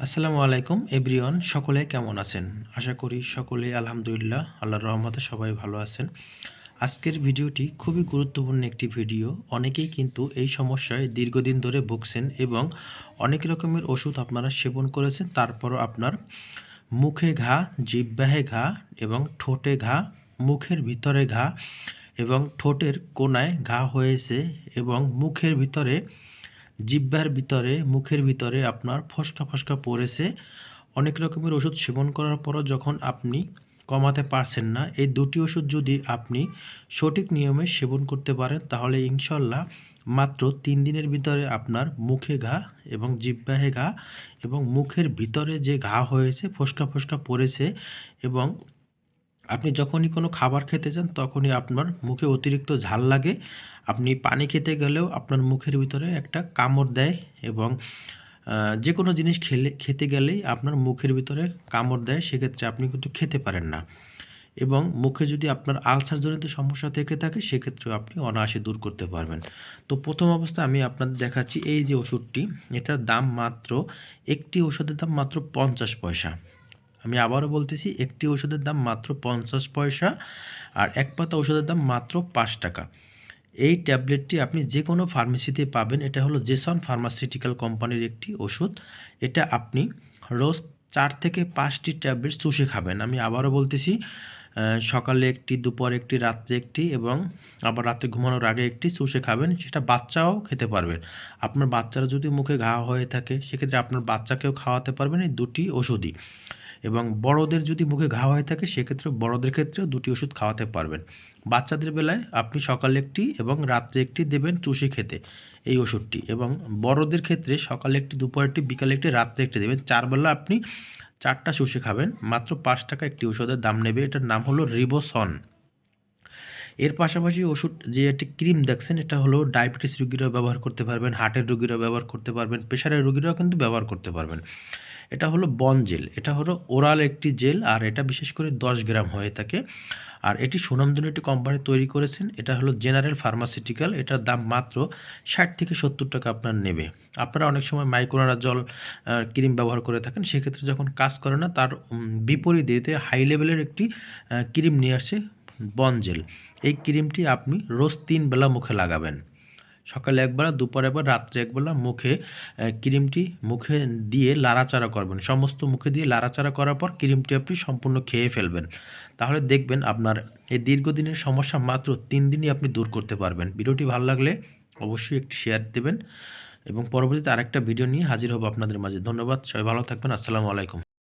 আসসালামু আলাইকুম, এভরিওয়ান, সকলে কেমন আছেন? আশা করি সকলে আলহামদুলিল্লাহ, আল্লাহর রহমতে সবাই ভালো আছেন। আজকের ভিডিওটি খুবই গুরুত্বপূর্ণ একটি ভিডিও। অনেকেই কিন্তু এই সমস্যায় দীর্ঘদিন ধরে ভুগছেন এবং অনেক রকমের ওষুধ আপনারা সেবন করেছেন, তারপরও আপনার মুখে ঘা, জিব্বাহে ঘা এবং ঠোঁটে ঘা, মুখের ভিতরে ঘা এবং ঠোঁটের কোনায় ঘা হয়েছে এবং মুখের ভিতরে জিহ্বার ভিতরে, মুখের ভিতরে আপনার ফসকা ফসকা পড়েছে। অনেক রকমের ওষুধ সেবন করার পরও যখন আপনি কমাতে পারছেন না, এই দুটি ওষুধ যদি আপনি সঠিক নিয়মে সেবন করতে পারেন, তাহলে ইনশাল্লাহ মাত্র তিন দিনের ভিতরে আপনার মুখে ঘা এবং জিব্বাহে ঘা এবং মুখের ভিতরে যে ঘা হয়েছে, ফসকা ফসকা পড়েছে এবং আপনি যখনই কোনো খাবার খেতে যান তখনই আপনার মুখে অতিরিক্ত ঝাল লাগে। আপনি পানি খেতে গেলেও আপনার মুখের ভিতরে একটা কামড় দেয় এবং যে কোনো জিনিস খেলে, খেতে গেলেই আপনার মুখের ভিতরে কামড় দেয়, সেক্ষেত্রে আপনি কিন্তু খেতে পারেন না। এবং মুখে যদি আপনার আলসারজনিত সমস্যা থেকে থাকে, সেক্ষেত্রেও আপনি অনায়াসে দূর করতে পারবেন। তো প্রথম অবস্থায় আমি আপনাদের দেখাচ্ছি, এই যে ওষুধটি, এটার দাম মাত্র, একটি ওষুধের দাম মাত্র পঞ্চাশ পয়সা। আমি আবারও বলতেছি, একটি ওষুধের দাম মাত্র পঞ্চাশ পয়সা আর এক পাতা ওষুধের দাম মাত্র পাঁচ টাকা। এই ট্যাবলেটটি আপনি যে কোনো ফার্মেসিতে পাবেন, এটা হলো জেসন ফার্মাসিউটিক্যাল কোম্পানির একটি ওষুধ এটা আপনি রোজ চার থেকে পাঁচটি ট্যাবলেট চুষে খাবেন। আমি আবারও বলতেছি সকালে একটি, দুপুর একটি, রাত্রে একটি এবং আবার রাতে ঘুমানোর আগে একটি চুষে খাবেন, সেটা বাচ্চাও খেতে পারবেন। আপনার বাচ্চারা যদি মুখে ঘা হয়ে থাকে, সেক্ষেত্রে আপনার বাচ্চাকেও খাওয়াতে পারবেন এই দুটি ওষুধই এবং বড়দের যদি মুখে ঘা হয়ে থাকে, সেক্ষেত্রে বড়দের ক্ষেত্রেও দুটি ওষুধ খাওয়াতে পারবেন। বাচ্চাদের বেলায় আপনি সকালে একটি এবং রাত্রে একটি দেবেন চুষে খেতে এই ওষুধটি এবং বড়দের ক্ষেত্রে সকালে একটি, দুপুরে একটি, বিকালে একটি, রাত্রে একটি দেবেন। চারবেলা আপনি চারটা চুষে খাবেন, মাত্র পাঁচ টাকা একটি ওষুধের দাম নেবে। এটার নাম হলো রিবোসন। এর পাশাপাশি ওষুধ যে একটি ক্রিম দেখছেন, এটা হলো ডায়াবেটিস রুগীরাও ব্যবহার করতে পারবেন, হার্টের রুগীরাও ব্যবহার করতে পারবেন, প্রেশারের রুগীরাও কিন্তু ব্যবহার করতে পারবেন। এটা হলো বন জেল, এটা হলো ওরাল একটি জেল আর এটা বিশেষ করে দশ গ্রাম হয়ে থাকে আর এটি সুনামধন্য একটি কোম্পানি তৈরি করেছেন, এটা হলো জেনারেল ফার্মাসিউটিক্যাল, এটার দাম মাত্র ষাট থেকে সত্তর টাকা আপনার নেবে। আপনারা অনেক সময় মাইক্রোনা জল ক্রিম ব্যবহার করে থাকেন, সেক্ষেত্রে যখন কাজ করে না, তার বিপরীতে হাই লেভেলের একটি ক্রিম নিয়ে বন জেল। এই ক্রিমটি আপনি রোজ তিন বেলা মুখে লাগাবেন। সকালে একবার দুপুরে একবার রাত্রে একবেলা মুখে ক্রিমটি মুখে দিয়ে লাড়াচাড়া করবেন। সমস্ত মুখে দিয়ে লাড়াচাড়া করার পর ক্রিমটি আপনি সম্পূর্ণ খেয়ে ফেলবেন। তাহলে দেখবেন আপনার এই দীর্ঘদিনের সমস্যা মাত্র তিন দিনই আপনি দূর করতে পারবেন। ভিডিওটি ভালো লাগলে অবশ্যই একটি শেয়ার দেবেন এবং পরবর্তীতে আরেকটা ভিডিও নিয়ে হাজির হব আপনাদের মাঝে। ধন্যবাদ, সবাই ভালো থাকবেন। আসসালামু আলাইকুম।